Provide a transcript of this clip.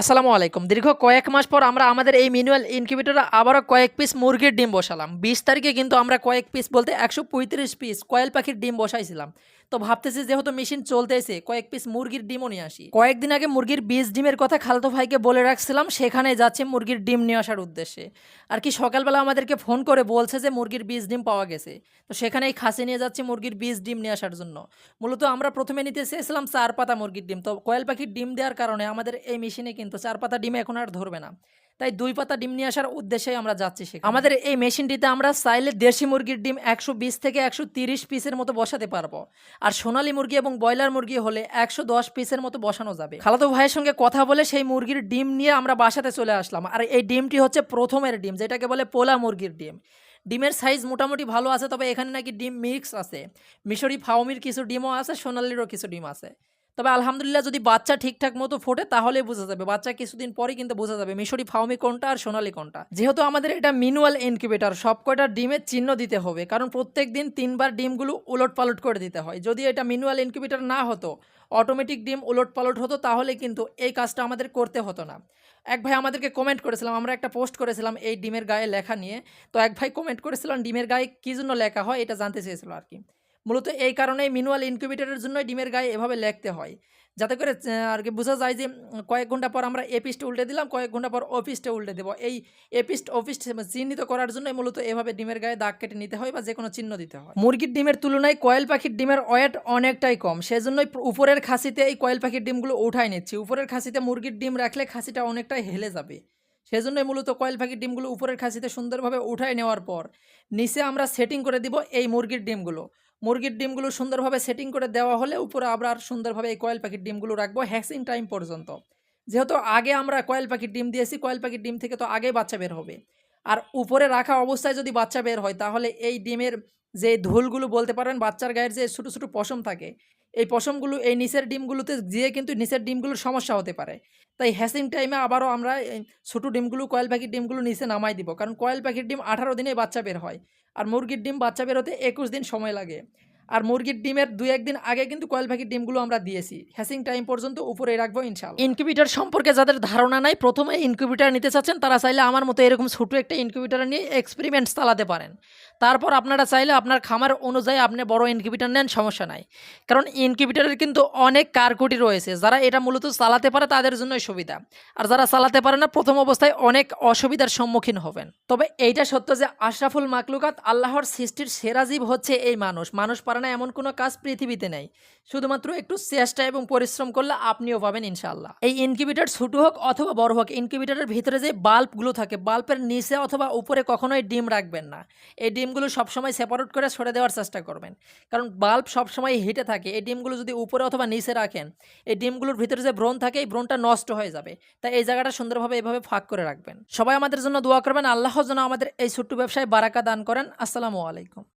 আসসালামু আলাইকুম। দীর্ঘ কয়েক মাস পর আমরা আমাদের এই মিনুয়াল ইনকিউবেটরে আবারও কয়েক পিস মুরগির ডিম বসালাম। বিশ তারিখে কিন্তু আমরা কয়েক পিস বলতে একশো পঁয়ত্রিশ পিস কয়েল পাখির ডিম বসাইছিলাম। তো ভাবতেছি যেহেতু মেশিন চলতেছে, কয়েক পিস মুরগির ডিমও নিয়ে আসি। কয়েকদিন আগে মুরগির বীজ ডিমের কথা খালতো ভাইকে বলে রাখছিলাম সেখানে যাচ্ছে মুরগির ডিম নিয়ে আসার উদ্দেশ্যে। আর কি সকালবেলা আমাদেরকে ফোন করে বলছে যে মুরগির বীজ ডিম পাওয়া গেছে। তো সেখানেই খাসি নিয়ে যাচ্ছে মুরগির বীজ ডিম নিয়ে আসার জন্য। মূলত আমরা প্রথমে নিতে চেয়েছিলাম চার পাতা মুরগির ডিম। তো কয়েল পাখির ডিম দেওয়ার কারণে আমাদের এই মেশিনে কিন্তু চার পাতা ডিম এখন আর ধরবে না। তাই দুই পাতা ডিম নিয়ে আসার উদ্দেশ্যেই আমরা যাচ্ছি সেখানে। আমাদের এই মেশিনটিতে আমরা চাইলে দেশি মুরগির ডিম একশো বিশ থেকে একশো তিরিশ পিসের মতো বসাতে পারব। আর সোনালী মুরগি এবং ব্রয়লার মুরগি হলে একশো দশ পিসের মতো বসানো যাবে। খালাতো ভাইয়ের সঙ্গে কথা বলে সেই মুরগির ডিম নিয়ে আমরা বাসাতে চলে আসলাম। আর এই ডিমটি হচ্ছে প্রথমের ডিম, যেটাকে বলে পোলা মুরগির ডিম। ডিমের সাইজ মোটামুটি ভালো আছে, তবে এখানে নাকি ডিম মিক্স আছে। মিশরি ফাউমির কিছু ডিমও আছে, সোনালিরও কিছু ডিম আছে। তবে আলহামদুলিল্লাহ যদি বাচ্চা ঠিকঠাক মতো ফোটে তাহলে বোঝা যাবে। বাচ্চা কিছুদিন পরে কিন্তু বোঝা যাবে, মিশরি ফাউমি কোনটা আর সোনালি কোনটা। যেহেতু আমাদের এটা মিনুয়াল ইনকিউবেটর, সব কয়টা ডিমের চিহ্ন দিতে হবে, কারণ প্রত্যেক দিন তিনবার ডিমগুলো উলট পালট করে দিতে হয়। যদি এটা মিনুয়াল ইনকিউবেটর না হতো, অটোমেটিক ডিম উলট পালট হতো, তাহলে কিন্তু এই কাজটা আমাদের করতে হতো না। এক ভাই আমাদেরকে কমেন্ট করেছিলাম, আমরা একটা পোস্ট করেছিলাম এই ডিমের গায়ে লেখা নিয়ে। তো এক ভাই কমেন্ট করেছিলাম ডিমের গায়ে কী জন্য লেখা হয়, এটা জানতে চেয়েছিল আর কি মূলত এই কারণে মিনুয়াল ইনকিউবেটরের জন্য ডিমের গায়ে এভাবে লেখতে হয়। যাতে করে আর কি বোঝা যায় যে কয়েক ঘণ্টা পর আমরা এ পিসটা উল্টে দিলাম, কয়েক ঘণ্টা পর অফিসটা উল্টে দেবো। এই এপিস্ট অফিস চিহ্নিত করার জন্য মূলত এভাবে ডিমের গায়ে দাগ কেটে নিতে হয় বা যে কোনো চিহ্ন দিতে হয়। মুরগির ডিমের তুলনায় কয়েল পাখির ডিমের ওয়েট অনেকটাই কম। সেজন্যই উপরের খাসিতে এই কয়েল পাখির ডিমগুলো উঠাই নিচ্ছি। উপরের খাসিতে মুরগির ডিম রাখলে খাসিটা অনেকটাই হেলে যাবে। সেজন্যই মূলত কয়েল পাখির ডিমগুলো উপরের খাসিতে সুন্দরভাবে উঠাই নেওয়ার পর নিচে আমরা সেটিং করে দিব এই মুরগির ডিমগুলো। মুরগির ডিমগুলো সুন্দরভাবে সেটিং করে দেওয়া হলে উপরে আবার সুন্দরভাবে এই কয়েল পাখির ডিমগুলো রাখব হ্যাক্সিং টাইম পর্যন্ত। যেহেতু আগে আমরা কয়েল পাখির ডিম দিয়েছি, কয়েল পাখির ডিম থেকে তো আগেই বাচ্চা বের হবে। আর উপরে রাখা অবস্থায় যদি বাচ্চা বের হয়, তাহলে এই ডিমের যে ধুলগুলো বলতে পারেন, বাচ্চার গায়ের যে ছোটো ছোটো পশম থাকে এই পশমগুলো, এই নিচের ডিমগুলোতে গিয়ে কিন্তু নিচের ডিমগুলোর সমস্যা হতে পারে। তাই হ্যাসিং টাইমে আবারও আমরা ছোটো ডিমগুলো, কয়েল পাখির ডিমগুলো নিচে নামাই দিব। কারণ কয়েল পাখির ডিম আঠারো দিনে বাচ্চা বের হয়। আর মুরগির ডিম বাচ্চা বের হতে একুশ দিন সময় লাগে। আর মুরগির ডিমের দুই একদিন আগে কিন্তু কয়েল পাখির ডিমগুলো আমরা দিয়েছি। হ্যাসিং টাইম পর্যন্ত উপরে রাখব ইনশাল ইনকিউবেটর সম্পর্কে যাদের ধারণা নাই, প্রথমে ইনকিউবেটর নিতে চাচ্ছেন, তারা চাইলে আমার মতো এরকম ছোটো একটা ইনকিউবেটর নিয়ে এক্সপেরিমেন্টস চালাতে পারেন। তারপর আপনারা চাইলে আপনার খামার অনুযায়ী আপনি বড় ইনকিউবেটর নেন, সমস্যা নাই। কারণ ইনকিউবেটরের কিন্তু অনেক কারকুটি রয়েছে। যারা এটা মূলত চালাতে পারে, তাদের জন্যই সুবিধা। আর যারা চালাতে পারে না, প্রথম অবস্থায় অনেক অসুবিধার সম্মুখীন হবেন। তবে এইটা সত্য যে আশরাফুল মাকলুকাত আল্লাহর সৃষ্টির সেরা জীব হচ্ছে এই মানুষ। মানুষ পারে না এমন কোনো কাজ পৃথিবীতে নেই। শুধুমাত্র একটু চেষ্টা এবং পরিশ্রম করলে আপনিও পাবেন ইনশাআল্লাহ। এই ইনকিউবেটর ছোট হোক অথবা বড় হোক, ইনকিউবেটরের ভিতরে যে বাল্বগুলো থাকে, বাল্বের নিচে অথবা উপরে কখনোই ডিম রাখবেন না। এই ডিমগুলো সবসময় সেপারেট করে সরে দেওয়ার চেষ্টা করবেন। কারণ বাল্ব সবসময় হিটে থাকে। এই ডিমগুলো যদি উপরে অথবা নিচে রাখেন, এই ডিমগুলোর ভিতরে যে ব্রণ থাকে, এই ব্রণটা নষ্ট হয়ে যাবে। তাই এই জায়গাটা সুন্দরভাবে এভাবে ফাঁক করে রাখবেন। সবাই আমাদের জন্য দোয়া করবেন। আল্লাহ যেন আমাদের এই ছোট্ট ব্যবসায় বারাকা দান করেন। আসসালামু আলাইকুম।